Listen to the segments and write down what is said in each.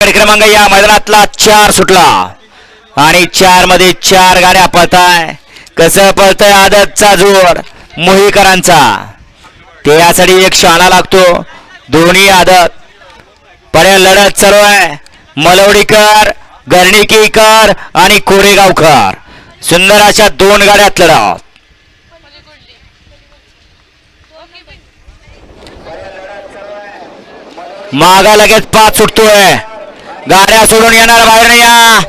क्रमांक या मैदानातला चार सुटला. आणि चारमध्ये चार गाड्या पळताय. कसं पळतय आदतचा जोर मोहीकरांचा. ते यासाठी एक शाणा लागतो. दोन्ही आदत. पर्या लढत चालू आहे. मलवडीकर गर्णिकीकर आणि कोरेगावकर. सुंदर अशा दोन गाड्यात लढत. मागा लगेच पाच सुटतोय. गाड्या सोडून येणार बाहेर नाही या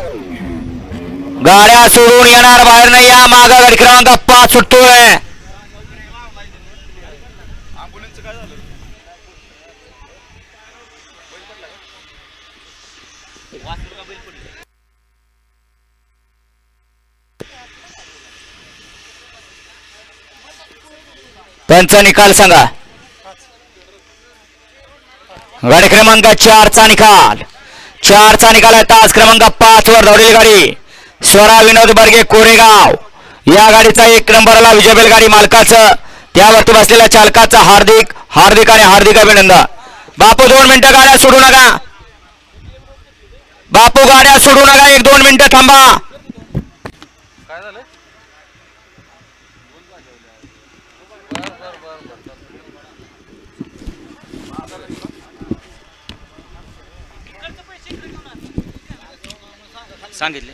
गाड्या सोडून येणार बाहेर नाही या मागा गाडी क्रमांक पाच सुटतोय. त्यांचा निकाल सांगा. गाडी क्रमांक चारचा निकाल. चारचा निकाल आहे. तास क्रमांक पाच वर धावलेली गाडी. स्वरा विनोद बर्गे कोरेगाव या गाडीचा एक नंबरला विजय गाडी मालकाचं. त्यावरती बसलेल्या चालकाचं हार्दिक हार्दिक आणि हार्दिक अभिनंदन. बापू दोन मिनिटं गाड्या सोडू नका. बापू गाड्या सोडू नका. एक दोन मिनिटं थांबा. काय झालं? सांगितले.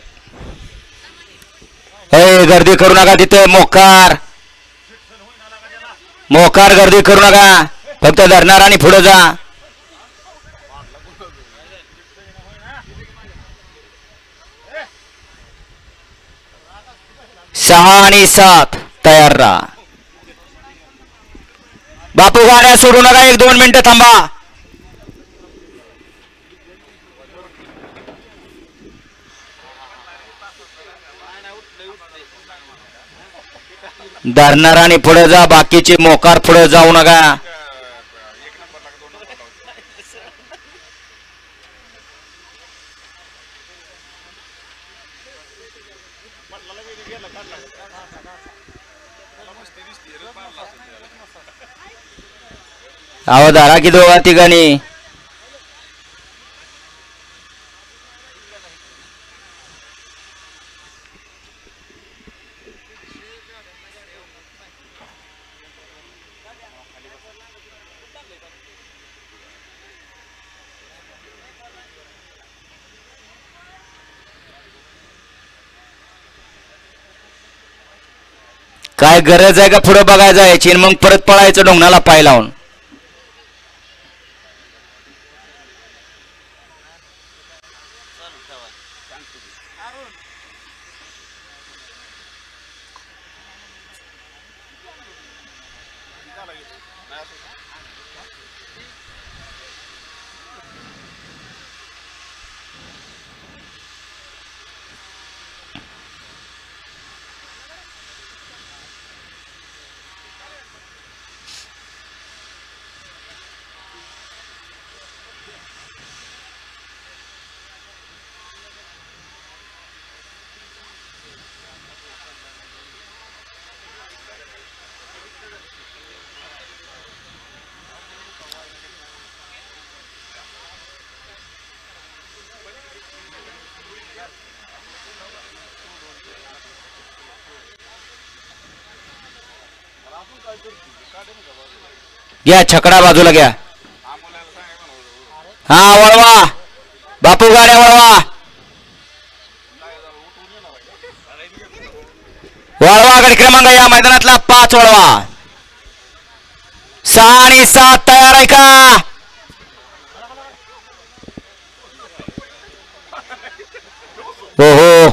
गर्दी करू नका तिथे मोकार. मोकार गर्दी करू नका. फक्त धरणार आणि पुढे जा. सहा आणि सात तयार राहा. बापू गाड्या सोडू नका एक दोन मिनिटं थांबा. धरणार आणि पुढे जा बाकीचे मोकार पुढे जाऊ नका. अहो धरा की दोघा ठिकाणी काय गरज आहे का पुढे बघायला जायची आणि मग परत पळायचं डोंगणाला पाय लावून. घ्या छकडा बाजूला घ्या. हा वळवा. बापू गाड्या वळवा. वळवा गडी क्रमांक या मैदानातला पाच वळवा. सहा आणि सात तयार आहे का हो हो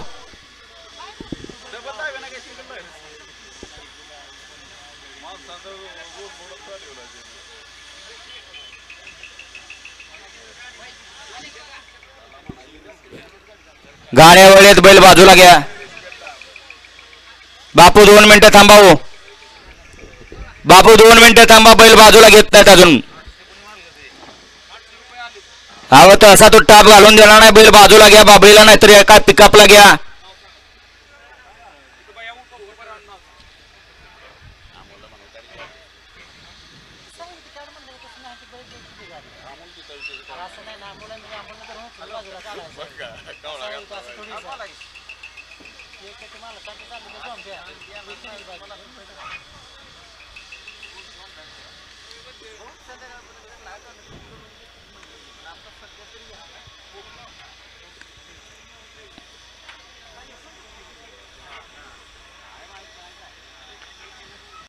गाड्या वेळेत बैल बाजूला घ्या. बापू दोन मिनिटं थांबावो हो. बापू दोन मिनिटं थांबा बैल बाजूला घेत नाहीत अजून. हवं तर असा तो टाप घालून देणार नाही बैल बाजूला घ्या बाबळीला नाहीतर एका पिकअपला घ्या. असं नाही ना मुलांनी आपण तर बाजूला काढायचं बघ का, कावळा असं घातला असं थोडी हा, बोला की. ते काय तुम्हाला सांगतो चाललं तर जमते. ते केली बाजूला.